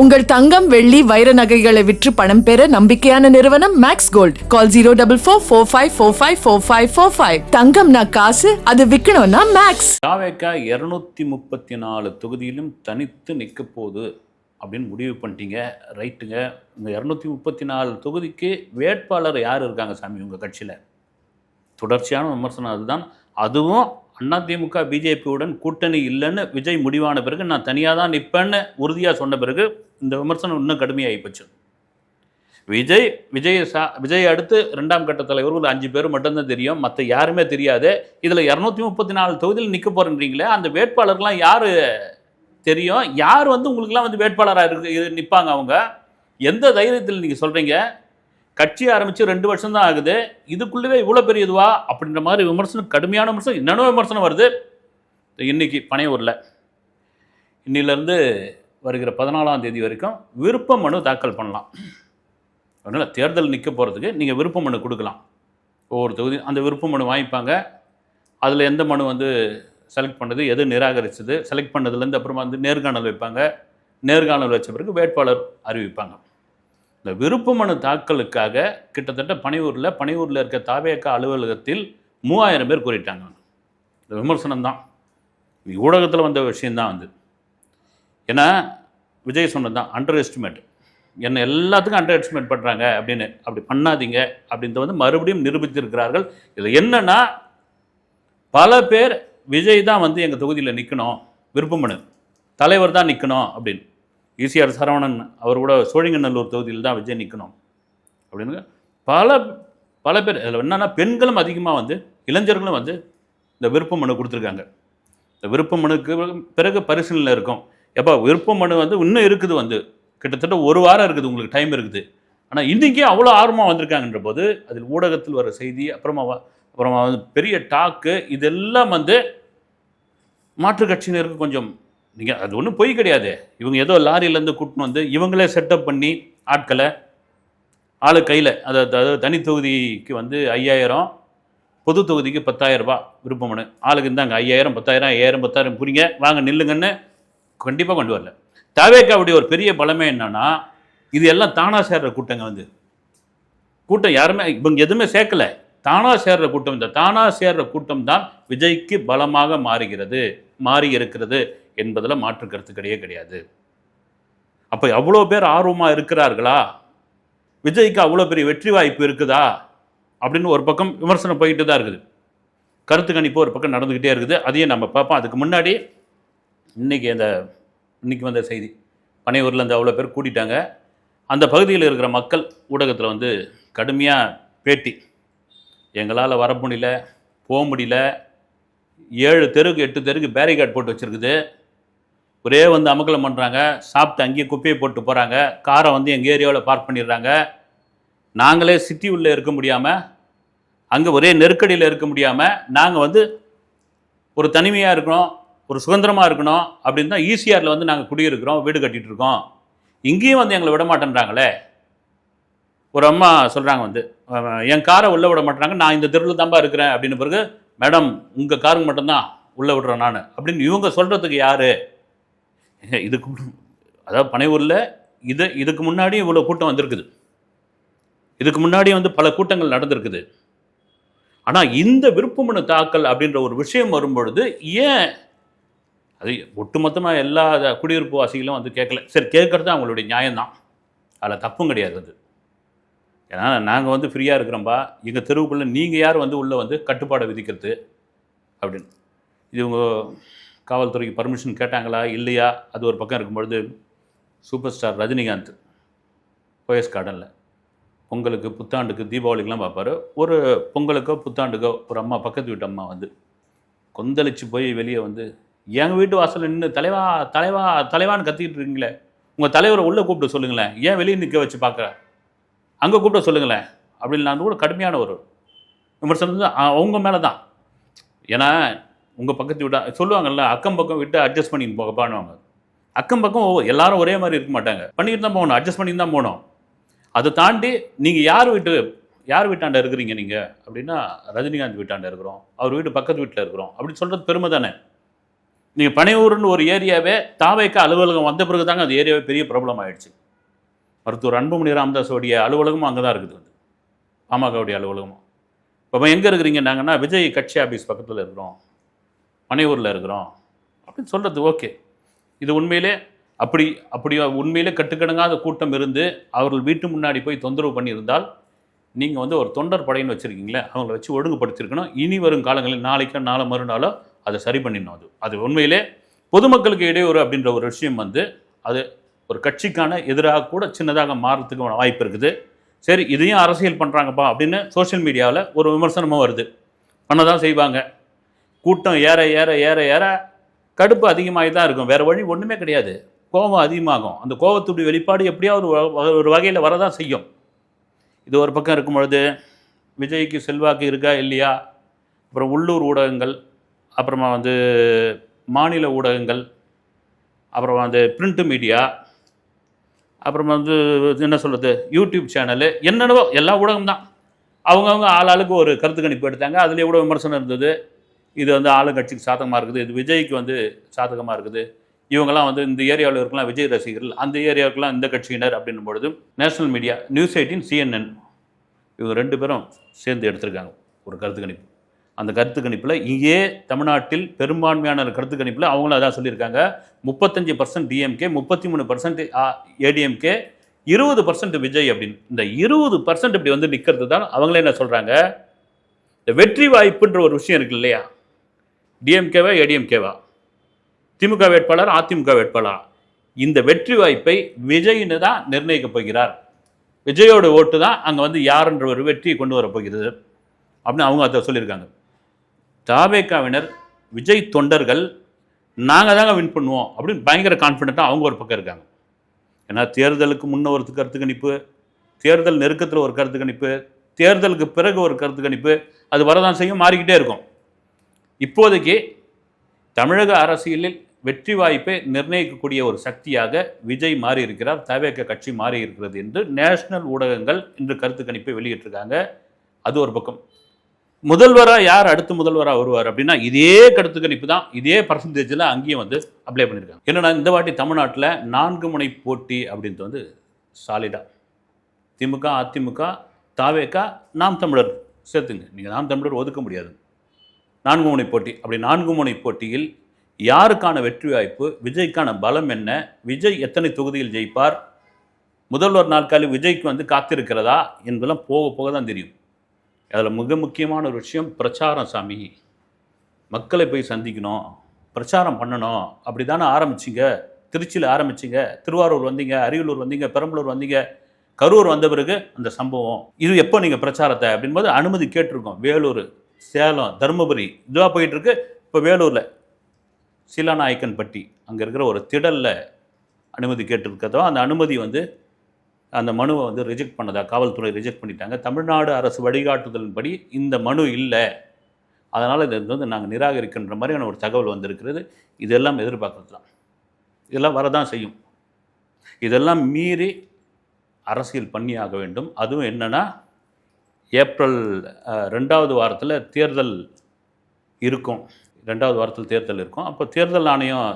உங்கள் தங்கம் வெள்ளி வைர நகைகளை விற்று பணம் பெற நம்பிக்கையான நிறுவனம் Max Gold call zero double four four five four five four five four five தங்கம்னா காசு அது விற்கணும்னா மேக்ஸ் தாவேக்கா இரநூத்தி முப்பத்தி நாலு தொகுதியிலும் தனித்து நிற்க போகுது அப்படின்னு முடிவு பண்ணிட்டீங்க. ரைட்டுங்க. இந்த இரநூத்தி முப்பத்தி நாலு தொகுதிக்கு வேட்பாளர் யார் இருக்காங்க சாமி உங்கள் கட்சியில்? தொடர்ச்சியான விமர்சனம் அதுதான். அதுவும் அதிமுக பிஜேபியுடன் கூட்டணி இல்லைன்னு விஜய் முடிவான பிறகு நான் தனியாக தான் நிற்பேன்னு உறுதியாக சொன்ன பிறகு இந்த விமர்சனம் இன்னும் கடுமையாகி போச்சு. விஜய் விஜய் சா விஜய் அடுத்து ரெண்டாம் கட்ட தலைவர் ஒரு அஞ்சு பேர் மட்டும்தான் தெரியும். மற்ற யாருமே தெரியாது. இதில் இரநூத்தி முப்பத்தி நாலு தொகுதியில் நிற்க போகிறேன்றீங்களே அந்த வேட்பாளர்லாம் யார் தெரியும்? யார் வந்து உங்களுக்குலாம் வந்து வேட்பாளராக இருக்கு நிற்பாங்க அவங்க? எந்த தைரியத்தில் நீங்கள் சொல்கிறீங்க கட்சி ஆரம்பித்து ரெண்டு வருஷம் தான் ஆகுது. இதுக்குள்ளவே இவ்வளோ பெரிய இதுவா? அப்படின்ற மாதிரி விமர்சனம் கடுமையான விமர்சனம் என்னென்ன விமர்சனம் வருது. இன்னைக்கு பனையூரில். இன்னிலேருந்து வருகிற பதினாலாம் தேதி வரைக்கும் விருப்ப மனு தாக்கல் பண்ணலாம். அதனால் தேர்தல் நிற்க போகிறதுக்கு நீங்கள் விருப்ப மனு கொடுக்கலாம். ஒவ்வொரு தொகுதி அந்த விருப்ப மனு வாங்கிப்பாங்க. அதில் எந்த மனு வந்து செலக்ட் பண்ணது எது நிராகரிச்சது செலக்ட் பண்ணதுலேருந்து அப்புறமா வந்து நேர்காணல் வைப்பாங்க. நேர்காணல் வச்ச பிறகு வேட்பாளர் அறிவிப்பாங்க. இந்த விருப்ப மனு தாக்கலுக்காக கிட்டத்தட்ட பனையூரில் பனையூரில் இருக்க தாவேக்கா அலுவலகத்தில் மூவாயிரம் பேர் கூறிட்டாங்க இந்த விமர்சனம் தான் ஊடகத்தில் வந்த விஷயந்தான் வந்து ஏன்னா விஜய் சொன்னது தான் அண்டர் எஸ்டிமேட் என்னை எல்லாத்துக்கும் அண்டர் எஸ்டிமேட் பண்ணுறாங்க அப்படின்னு. அப்படி பண்ணாதீங்க அப்படின்றத வந்து மறுபடியும் நிரூபித்திருக்கிறார்கள். இதில் என்னென்னா பல பேர் விஜய் தான் வந்து எங்கள் தொகுதியில் நிற்கணும் விருப்பமனு தலைவர் தான் நிற்கணும் அப்படின்னு. ஈசிஆர் சரவணன் அவர் கூட சோழிங்கநல்லூர் தொகுதியில் தான் விஜய் நிற்கணும் அப்படின்னு. பல பல பேர் இதில் என்னென்னா பெண்களும் அதிகமாக வந்து இளைஞர்களும் வந்து இந்த விருப்ப மனு கொடுத்துருக்காங்க. இந்த விருப்ப மனுக்கு பிறகு பரிசீலனை இருக்கும். எப்போ விருப்ப மனு வந்து இன்னும் இருக்குது வந்து. கிட்டத்தட்ட ஒரு வாரம் இருக்குது உங்களுக்கு டைம் இருக்குது. ஆனால் இன்றைக்கே அவ்வளோ ஆர்வமாக வந்திருக்காங்கன்ற போது அதில் ஊடகத்தில் வர செய்தி அப்புறமா அப்புறமா வந்து பெரிய டாக்கு இதெல்லாம் வந்து மாற்றுக் கட்சியினருக்கு கொஞ்சம் நீங்கள் அது ஒன்றும் பொய் கிடையாது. இவங்க ஏதோ லாரியிலேருந்து கூட்டின்னு வந்து இவங்களே செட்டப் பண்ணி ஆட்களை ஆளு கையில் அதாவது அதாவது தனி தொகுதிக்கு வந்து ஐயாயிரம் பொது தொகுதிக்கு பத்தாயிரரூபா விருப்பமனு ஆளுக்கு இருந்தாங்க ஐயாயிரம் பத்தாயிரம் ஐயாயிரம் பத்தாயிரம் புரிங்க வாங்க நில்லுங்கன்னு கண்டிப்பாக கொண்டு வரல. தாவேக்காவுடைய ஒரு பெரிய பலமே என்னன்னா இது எல்லாம் தானா சேர்ற கூட்டங்க வந்து. கூட்டம் யாருமே இவங்க எதுவுமே சேர்க்கல. தானா சேர்ற கூட்டம் இந்த தானா சேர்ற கூட்டம் தான் விஜய்க்கு பலமாக மாறுகிறது மாறி இருக்கிறது என்பதில் மாற்று கருத்து கிடையவே கிடையாது. அப்போ அவ்வளோ பேர் ஆர்வமாக இருக்கிறார்களா? விஜய்க்கு அவ்வளோ பெரிய வெற்றி வாய்ப்பு இருக்குதா? அப்படின்னு ஒரு பக்கம் விமர்சனம் போயிட்டு தான் இருக்குது. கருத்து கணிப்பு ஒரு பக்கம் நடந்துக்கிட்டே இருக்குது. அதையும் நம்ம பார்ப்போம். அதுக்கு முன்னாடி இன்றைக்கி அந்த இன்னைக்கு வந்த செய்தி. பனையூரில் இருந்து அவ்வளோ பேர் கூட்டிட்டாங்க. அந்த பகுதியில் இருக்கிற மக்கள் ஊடகத்தில் வந்து கடுமையாக பேட்டி. எங்களால் வர முடியல போக முடியல. ஏழு தெருக்கு எட்டு தெருக்கு பேரிகார்ட் போட்டு வச்சுருக்குது. ஒரே வந்து அமக்கலம் பண்ணுறாங்க சாப்பிட்டு அங்கேயே குப்பையை போட்டு போகிறாங்க காரை வந்து எங்கள் ஏரியாவில் பார்க் பண்ணிடுறாங்க. நாங்களே சிட்டி உள்ளே இருக்க முடியாமல் அங்கே ஒரே நெருக்கடியில் இருக்க முடியாமல் நாங்கள் வந்து ஒரு தனிமையாக இருக்கிறோம். ஒரு சுதந்திரமாக இருக்கணும் அப்படின்னு தான் ஈசிஆரில் வந்து நாங்கள் குடியிருக்கிறோம் வீடு கட்டிகிட்டு இருக்கோம் இங்கேயும் வந்து எங்களை விட மாட்டேன்றாங்களே ஒரு அம்மா சொல்கிறாங்க வந்து என் காரை உள்ளே விட மாட்டேறாங்க நான் இந்த தெருவில் தான்பா இருக்கிறேன் அப்படின்னு பிறகு மேடம் உங்கள் காருக்கு மட்டும்தான் உள்ளே விடுறேன் நான். அப்படின்னு இவங்க சொல்கிறதுக்கு யார்? இதுக்கு அதாவது பனையூரில் இது இதுக்கு முன்னாடி இவ்வளோ கூட்டம் வந்திருக்குது. இதுக்கு முன்னாடி வந்து பல கூட்டங்கள் நடந்திருக்குது. ஆனால் இந்த விருப்பமனு தாக்கல் அப்படின்ற ஒரு விஷயம் வரும்பொழுது ஏன் அது ஒட்டுமொத்தமாக எல்லா குடியிருப்பு வாசிகளும் வந்து கேட்கல. சரி கேட்குறது அவங்களுடைய நியாயம்தான். அதில் தப்பும் கிடையாது அது. ஏன்னா நாங்கள் வந்து ஃப்ரீயாக இருக்கிறோம்பா. எங்கள் தெருவுக்குள்ளே நீங்கள் யார் வந்து உள்ளே வந்து கட்டுப்பாடை விதிக்கிறது? அப்படின்னு. இது இவங்க காவல்துறைக்கு பர்மிஷன் கேட்டாங்களா? இல்லையா? அது ஒரு பக்கம் இருக்கும்பொழுது சூப்பர் ஸ்டார் ரஜினிகாந்த் போயஸ் கார்டனில் பொங்கலுக்கு புத்தாண்டுக்கு தீபாவளிக்கெலாம் பார்ப்பாரு. ஒரு பொங்கலுக்கோ புத்தாண்டுக்கோ ஒரு அம்மா பக்கத்து வீட்டு அம்மா வந்து கொந்தளிச்சு போய் வெளியே வந்து எங்கள் வீட்டு வாசலில் நின்று தலைவா தலைவா தலைவான்னு கத்திக்கிட்டு இருக்கீங்களே. உங்கள் தலைவரை உள்ளே கூப்பிட்டு சொல்லுங்களேன். ஏன் வெளியே நிற்க வச்சு பார்க்குற அங்கே கூப்பிட்டு சொல்லுங்களேன். அப்படின்னு கூட கடுமையான ஒரு விமர்சனம் அவங்க மேலே தான் ஏன்னா உங்கள் பக்கத்து வீட்டா சொல்லுவாங்கல்ல அக்கம் பக்கம் விட்டு அட்ஜஸ்ட் பண்ணி போகப்பானுவாங்க அக்கம் பக்கம் ஓ, எல்லாரும் ஒரே மாதிரி இருக்க மாட்டாங்க. பண்ணிக்கிட்டு தான் போகணும் அட்ஜஸ்ட் பண்ணி தான் போகணும். அதை தாண்டி நீங்கள் யார் வீட்டு யார் வீட்டாண்ட இருக்கிறீங்க நீங்கள் அப்படின்னா ரஜினிகாந்த் வீட்டாண்ட இருக்கிறோம். அவர் வீட்டு பக்கத்து வீட்டில் இருக்கிறோம். அப்படின்னு சொல்கிறது பெருமை தானே. நீங்கள் பனையூர்னு ஒரு ஏரியாவே தாவைக்கு அலுவலகம் வந்த பிறகு தாங்க அந்த ஏரியாவே பெரிய ப்ராப்ளம் ஆயிடுச்சு. மருத்துவர் அன்புமணி ராமதாஸோடைய அலுவலகமும் அங்கே தான் இருக்குது வந்து பாமகவுடைய அலுவலகமும். இப்போ எங்கே இருக்கிறீங்க நாங்கன்னா விஜய் கட்சி ஆஃபீஸ் பக்கத்தில் இருக்கிறோம். பனையூரில் இருக்கிறோம். அப்படின்னு சொல்கிறது ஓகே. இது உண்மையிலே அப்படி அப்படி உண்மையிலே கட்டுக்கடங்காத கூட்டம் இருந்து அவர்கள் வீட்டு முன்னாடி போய் தொந்தரவு பண்ணியிருந்தால் நீங்கள் வந்து ஒரு தொண்டர் படையின்னு வச்சுருக்கீங்களே அவங்கள வச்சு ஒழுங்குபடுத்திருக்கணும் இனி வரும் காலங்களில் நாளைக்கோ நாளை மறுநாளோ அதை சரி பண்ணிடணும் அது. அது உண்மையிலே பொதுமக்களுக்கு இடையூறு அப்படின்ற ஒரு விஷயம் வந்து அது ஒரு கட்சிக்கான எதிராக கூட சின்னதாக மாறுறதுக்கு வாய்ப்பு இருக்குது. சரி இதையும் அரசியல் பண்ணுறாங்கப்பா அப்படின்னு சோஷியல் மீடியாவில் ஒரு விமர்சனமும் வருது. பண்ண தான் செய்வாங்க. கூட்டம் ஏற ஏற ஏற ஏற கடுப்பு அதிகமாகி தான் இருக்கும். வேறு வழி ஒன்றுமே கிடையாது. கோபம் அதிகமாகும். அந்த கோபத்துடைய வெளிப்பாடு எப்படியாவது ஒரு வ- ஒரு வகையில் வரதான் செய்யும். இது ஒரு பக்கம் இருக்கும் பொழுது விஜய்க்கு செல்வாக்கு இருக்கா இல்லையா? அப்புறம் உள்ளூர் ஊடகங்கள் அப்புறமா வந்து மாநில ஊடகங்கள் அப்புறம் வந்து பிரிண்ட் மீடியா அப்புறமா வந்து என்ன சொல்கிறது யூடியூப் சேனலு என்னென்னவோ எல்லா ஊடகம் தான் அவங்கவுங்க ஆளாளுக்கு ஒரு கருத்து கணிப்பு எடுத்தாங்க. அதுலேயே கூட விமர்சனம் இருந்தது. இது வந்து ஆளுங்கட்சிக்கு சாதகமாக இருக்குது. இது விஜய்க்கு வந்து சாதகமாக இருக்குது. இவங்கெல்லாம் வந்து இந்த ஏரியாவில் இருக்கலாம் விஜய் ரசிகர்கள். அந்த ஏரியாவுக்குலாம் இந்த கட்சியினர் அப்படின்னும் பொழுது national media news eighteen CNN இவங்க ரெண்டு பேரும் சேர்ந்து எடுத்திருக்காங்க. ஒரு கருத்து கணிப்பு. அந்த கருத்து கணிப்பில் இங்கே தமிழ்நாட்டில் பெரும்பான்மையான கருத்து கணிப்பில் அவங்களும் அதான் சொல்லியிருக்காங்க. முப்பத்தஞ்சு பர்சன்ட் டிஎம்கே முப்பத்தி மூணு பர்சன்ட் ஏடிஎம்கே இருபது பர்சன்ட் விஜய் அப்படின்னு. இந்த இருபது பர்சன்ட் இப்படி வந்து நிற்கிறது தான் அவங்களே என்ன சொல்கிறாங்க இந்த வெற்றி வாய்ப்புன்ற ஒரு விஷயம் இருக்கு இல்லையா? டிஎம்கேவா ஏடிஎம்கேவா திமுக வேட்பாளர் அதிமுக வேட்பாளர்? இந்த வெற்றி வாய்ப்பை விஜய்னு தான் நிர்ணயிக்கப் போகிறார். விஜயோட ஓட்டு தான் அங்கே வந்து யாருன்ற ஒரு வெற்றியை கொண்டு வரப்போகிறது அப்படின்னு அவங்க அதை சொல்லியிருக்காங்க. தாவேக்காவினர் விஜய் தொண்டர்கள் நாங்கள் தாங்க வின் பண்ணுவோம் அப்படின்னு பயங்கர கான்ஃபிடென்ட்டாக அவங்க ஒரு பக்கம் இருக்காங்க. ஏன்னா தேர்தலுக்கு முன்ன ஒரு கருத்து கணிப்பு தேர்தல் நெருக்கத்தில் ஒரு கருத்து கணிப்பு தேர்தலுக்கு பிறகு ஒரு கருத்து கணிப்பு அது வரதான் செய்யும் மாறிக்கிட்டே இருக்கும். இப்போதைக்கு தமிழக அரசியலில் வெற்றி வாய்ப்பை நிர்ணயிக்கக்கூடிய ஒரு சக்தியாக விஜய் மாறி இருக்கிறார் தவேக கட்சி மாறி இருக்கிறது என்று நேஷனல் ஊடகங்கள் இன்று கருத்து கணிப்பை வெளியிட்டிருக்காங்க. அது ஒரு பக்கம். முதல்வராக யார் அடுத்த முதல்வராக வருவார் அப்படின்னா இதே கருத்து கணிப்பு தான். இதே பர்சன்டேஜில் அங்கேயும் வந்து அப்ளை பண்ணியிருக்காங்க என்னன்னா இந்த வாட்டி தமிழ்நாட்டில் நான்கு முனை போட்டி அப்படின்றது வந்து சாலிடா திமுக அதிமுக தாவேக்கா நாம் தமிழர் சேர்த்துங்க. நீங்கள் நாம் தமிழர் ஒதுக்க முடியாது. நான்கு முனை போட்டி. அப்படி நான்கு முனை போட்டியில் யாருக்கான வெற்றி வாய்ப்பு விஜய்க்கான பலம் என்ன விஜய் எத்தனை தொகுதியில் ஜெயிப்பார் முதல்வர் நாற்காலி விஜய்க்கு வந்து காத்திருக்கிறதா என்பதெல்லாம் போக போக தான் தெரியும். அதில் மிக முக்கியமான ஒரு விஷயம் பிரச்சாரம் சாமி. மக்களை போய் சந்திக்கணும் பிரச்சாரம் பண்ணணும். அப்படி தானே ஆரம்பிச்சிங்க? திருச்சியில் ஆரம்பிச்சிங்க திருவாரூர் வந்தீங்க அரியலூர் வந்தீங்க பெரம்பலூர் வந்தீங்க கரூர் வந்த பிறகு அந்த சம்பவம் இது எப்போ நீங்கள் பிரச்சாரத்தை அப்படின்போது அனுமதி கேட்டிருக்கோம். வேலூர் சேலம் தருமபுரி இதுவாக போயிட்டுருக்கு. இப்போ வேலூரில் சீலாநாயக்கன்பட்டி அங்கே இருக்கிற ஒரு திடலில் அனுமதி கேட்டிருக்கதோ அந்த அனுமதி வந்து அந்த மனுவை வந்து ரிஜெக்ட் பண்ணதா? காவல்துறை ரிஜெக்ட் பண்ணிட்டாங்க. தமிழ்நாடு அரசு வழிகாட்டுதலின்படி இந்த மனு இல்லை. அதனால் இதை வந்து நாங்கள் நிராகரிக்கின்ற மாதிரியான ஒரு தகவல் வந்திருக்கிறது. இதெல்லாம் எதிர்பார்க்கலாம் இதெல்லாம் வரதான் செய்யும். இதெல்லாம் மீறி அரசியல் பண்ணியாக வேண்டும். அதுவும் என்னென்னா ஏப்ரல் ரெண்டாவது வாரத்தில் தேர்தல் இருக்கும். ரெண்டாவது வாரத்தில் தேர்தல் இருக்கும். அப்போ தேர்தல் ஆணையம்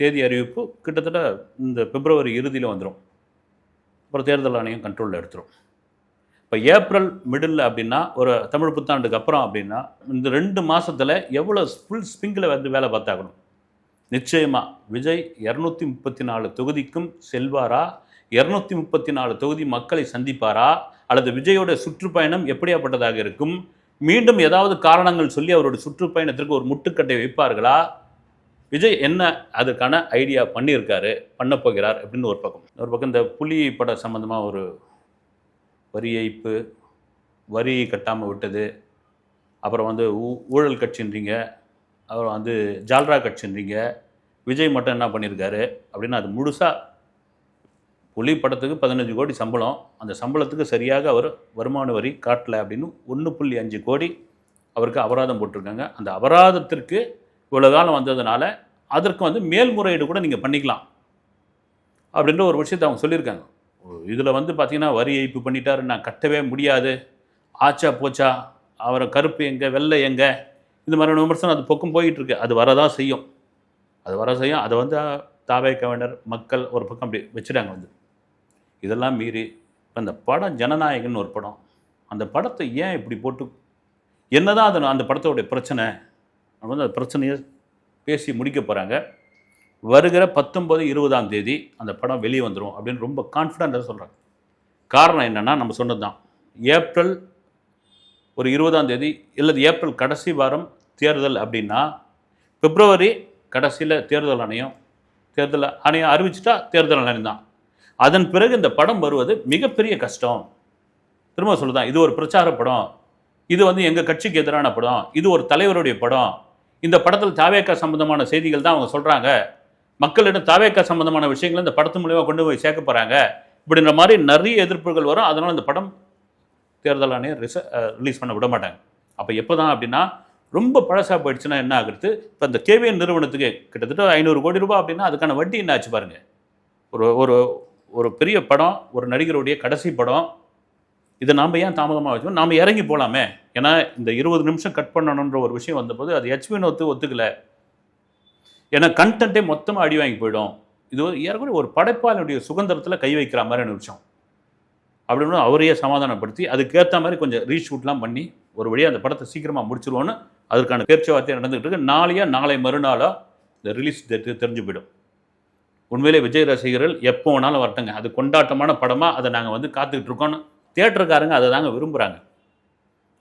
தேதி அறிவிப்பு கிட்டத்தட்ட இந்த பிப்ரவரி இறுதியில் வந்துடும் அப்புறம் தேர்தல் ஆணையம் கண்ட்ரோலில் எடுத்துரும். இப்போ ஏப்ரல் மிடில் அப்படின்னா ஒரு தமிழ் புத்தாண்டுக்கு அப்புறம் அப்படின்னா இந்த ரெண்டு மாதத்தில் எவ்வளோ ஃபுல் ஸ்பிங்கில் வந்து வேலை பார்த்தாகணும்? நிச்சயமாக விஜய் இரநூத்தி முப்பத்தி நாலு தொகுதிக்கும் செல்வாரா? இரநூத்தி முப்பத்தி நாலு தொகுதி மக்களை சந்திப்பாரா? அல்லது விஜயோட சுற்றுப்பயணம் எப்படியாப்பட்டதாக இருக்கும்? மீண்டும் ஏதாவது காரணங்கள் சொல்லி அவருடைய சுற்றுப்பயணத்திற்கு ஒரு முட்டுக்கட்டை வைப்பார்களா? விஜய் என்ன அதுக்கான ஐடியா பண்ணியிருக்காரு பண்ண போகிறார் அப்படின்னு ஒரு பக்கம். ஒரு பக்கம் இந்த புலி பட சம்மந்தமாக ஒரு வரி ஏய்ப்பு வரி கட்டாமல் விட்டது. அப்புறம் வந்து ஊ- ஊழல் கட்சின்றீங்க. அப்புறம் வந்து ஜால்ரா கட்சின்றீங்க. விஜய் மட்டும் என்ன பண்ணியிருக்காரு அப்படின்னு அது முழுசாக புலி படத்துக்கு பதினஞ்சு கோடி சம்பளம். அந்த சம்பளத்துக்கு சரியாக அவர் வருமான வரி காட்டலை அப்படின்னு ஒன்று புள்ளி அஞ்சு கோடி அவருக்கு அபராதம் போட்டிருக்காங்க. அந்த அபராதத்திற்கு இவ்வளோ காலம் வந்ததுனால அதற்கு வந்து மேல்முறையீடு கூட நீங்கள் பண்ணிக்கலாம். அப்படின்ற ஒரு விஷயத்தை அவங்க சொல்லியிருக்காங்க. இதில் வந்து பார்த்திங்கன்னா வரி ஏய்ப்பு பண்ணிட்டாரு நான் கட்டவே முடியாது. ஆச்சா போச்சா அவரை கருப்பு எங்கே வெள்ளை எங்கே? இந்த மாதிரியான விமர்சனம் அது பக்கம் போயிட்டுருக்கு. அது வரதான் செய்யும். அது வர செய்யும். அதை வந்து தாவே கவிஞர் மக்கள் ஒரு பக்கம் அப்படி வச்சுட்டாங்க வந்து. இதெல்லாம் மீறி அந்த படம் ஜனநாயகன் ஒரு படம். அந்த படத்தை ஏன் இப்படி போட்டு என்னதான் அது அந்த படத்தோடைய பிரச்சனை? அவங்க வந்து அந்த பிரச்சனையை பேசி முடிக்க போகிறாங்க வருகிற பத்தொம்பது இருபதாம் தேதி அந்த படம் வெளியே வந்துடும் அப்படின்னு ரொம்ப கான்ஃபிடண்ட்டாக சொல்கிறாங்க காரணம் என்னென்னா நம்ம சொன்னது தான் ஏப்ரல் ஒரு இருபதாம் தேதி இல்லது ஏப்ரல் கடைசி வாரம் தேர்தல் அப்படின்னா பிப்ரவரி கடைசியில் தேர்தல் ஆணையம் தேர்தல் ஆணையம் அறிவிச்சிட்டா தேர்தல் ஆணையம் தான். அதன் பிறகு இந்த படம் வருவது மிகப்பெரிய கஷ்டம். திரும்ப சொல்லுதான் இது ஒரு பிரச்சார படம். இது வந்து எங்கள் கட்சிக்கு எதிரான படம். இது ஒரு தலைவருடைய படம். இந்த படத்தில் தாவேக்கா சம்பந்தமான செய்திகள் தான் அவங்க சொல்கிறாங்க மக்களிடம் தாவேக்கா சம்பந்தமான விஷயங்களை இந்த படத்து மூலியமாக கொண்டு போய் சேர்க்க போகிறாங்க இப்படின்ற மாதிரி நிறைய எதிர்ப்புகள் வரும். அதனால் இந்த படம் தேர்தல் ஆணையம் ரிச ரிலீஸ் பண்ண விட மாட்டாங்க. அப்போ எப்போ தான் அப்படின்னா ரொம்ப பழசாக போயிடுச்சுன்னா என்ன ஆகுறது? இப்போ இந்த கேவிஎன் நிறுவனத்துக்கு கிட்டத்தட்ட ஐநூறு கோடி ரூபாய் அப்படின்னா அதுக்கான வட்டி என்ன ஆச்சு பாருங்கள் ஒரு ஒரு ஒரு பெரிய படம் ஒரு நடிகருடைய கடைசி படம் இதை நாம் ஏன் தாமதமாக வச்சோம் நாம் இறங்கி போகலாமே ஏன்னா இந்த இருபது நிமிஷம் கட் பண்ணணுன்ற ஒரு விஷயம் வந்தபோது அது ஹெச் ஒத்து ஒத்துக்கல. ஏன்னா கண்டென்ட்டே மொத்தமாக அடி வாங்கி போயிடும். இது ஏற்கனவே ஒரு படைப்பாளனுடைய சுதந்திரத்தில் கை வைக்கிற மாதிரியான விஷயம். அப்படின்னு அவரையே சமாதானப்படுத்தி அதுக்கேற்ற மாதிரி கொஞ்சம் ரீஷூட்லாம் பண்ணி ஒரு வழியாக அந்த படத்தை சீக்கிரமாக முடிச்சிருவோன்னு அதற்கான பேச்சுவார்த்தை நடந்துகிட்டு இருக்கு. நாளையா நாளை மறுநாளோ இந்த ரிலீஸ் டேட்டு தெரிஞ்சு போயிடும். உண்மையிலே விஜய் ரசிகர்கள் எப்போ வேணாலும் வரட்டுங்க. அது கொண்டாட்டமான படமாக அதை நாங்கள் வந்து காத்துக்கிட்டு இருக்கோன்னு தேட்டருக்காரங்க அதை தாங்க விரும்புகிறாங்க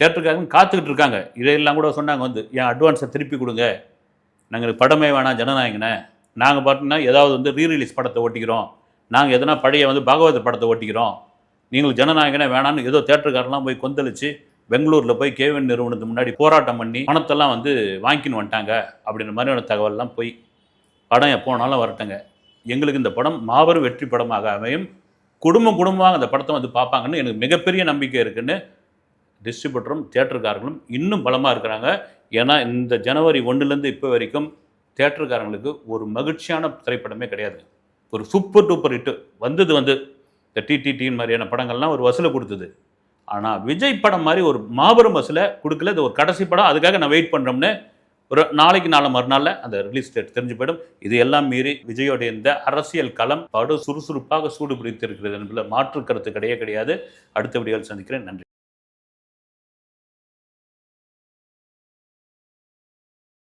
தேட்டருக்காரங்க காத்துக்கிட்டு இருக்காங்க. இதையெல்லாம் கூட சொன்னாங்க வந்து என் அட்வான்ஸை திருப்பி கொடுங்க. நாங்கள் படமே வேணாம் ஜனநாயகனே நாங்கள் பார்த்தீங்கன்னா ஏதாவது வந்து ரீரிலீஸ் படத்தை ஓட்டிக்கிறோம். நாங்கள் எதனா பழைய வந்து பாகவதர் படத்தை ஓட்டிக்கிறோம். நீங்கள் ஜனநாயகனே வேணான்னு ஏதோ தேட்டருக்காரெல்லாம் போய் கொந்தளிச்சு பெங்களூரில் போய் கேவன் நிறுவனத்துக்கு முன்னாடி போராட்டம் பண்ணி பணத்தெல்லாம் வந்து வாங்கின்னு வந்துட்டாங்க அப்படின்ற மாதிரியான தகவல்லாம் போய் படம் எப்போனாலும் வேணாலும் வரட்டுங்க. எங்களுக்கு இந்த படம் மாபெரும் வெற்றி படமாக அமையும். குடும்பம் குடும்பமாக அந்த படத்தை வந்து பார்ப்பாங்கன்னு எனக்கு மிகப்பெரிய நம்பிக்கை இருக்குன்னு டிஸ்ட்ரிபியூட்டரும் தேட்டருக்காரங்களும் இன்னும் பலமாக இருக்கிறாங்க. ஏன்னா இந்த ஜனவரி ஒன்றுலேருந்து இப்போ வரைக்கும் தேட்டருக்காரங்களுக்கு ஒரு மகிழ்ச்சியான திரைப்படமே கிடையாது. ஒரு சூப்பர் டூப்பர் ஹிட்டு வந்தது வந்து இந்த டிடிடின்னு மாதிரியான படங்கள்லாம் ஒரு வசூலை கொடுத்தது. ஆனால் விஜய் படம் மாதிரி ஒரு மாபெரும் வசூலை கொடுக்கல. இது ஒரு கடைசி படம். அதுக்காக நான் வெயிட் பண்ணுறோம்னு ஒரு நாளைக்கு நாளை மறுநாளில் அந்த ரிலீஸ் டேட் தெரிஞ்சு போயிடும். இது எல்லாம் மீறி விஜயோடைய இந்த அரசியல் களம் படு சுறுசுறுப்பாக சூடு பிடித்திருக்கிறது என்பதில் மாற்று கருத்து கிடையவே கிடையாது. அடுத்த வீடியோவில் சந்திக்கிறேன். நன்றி.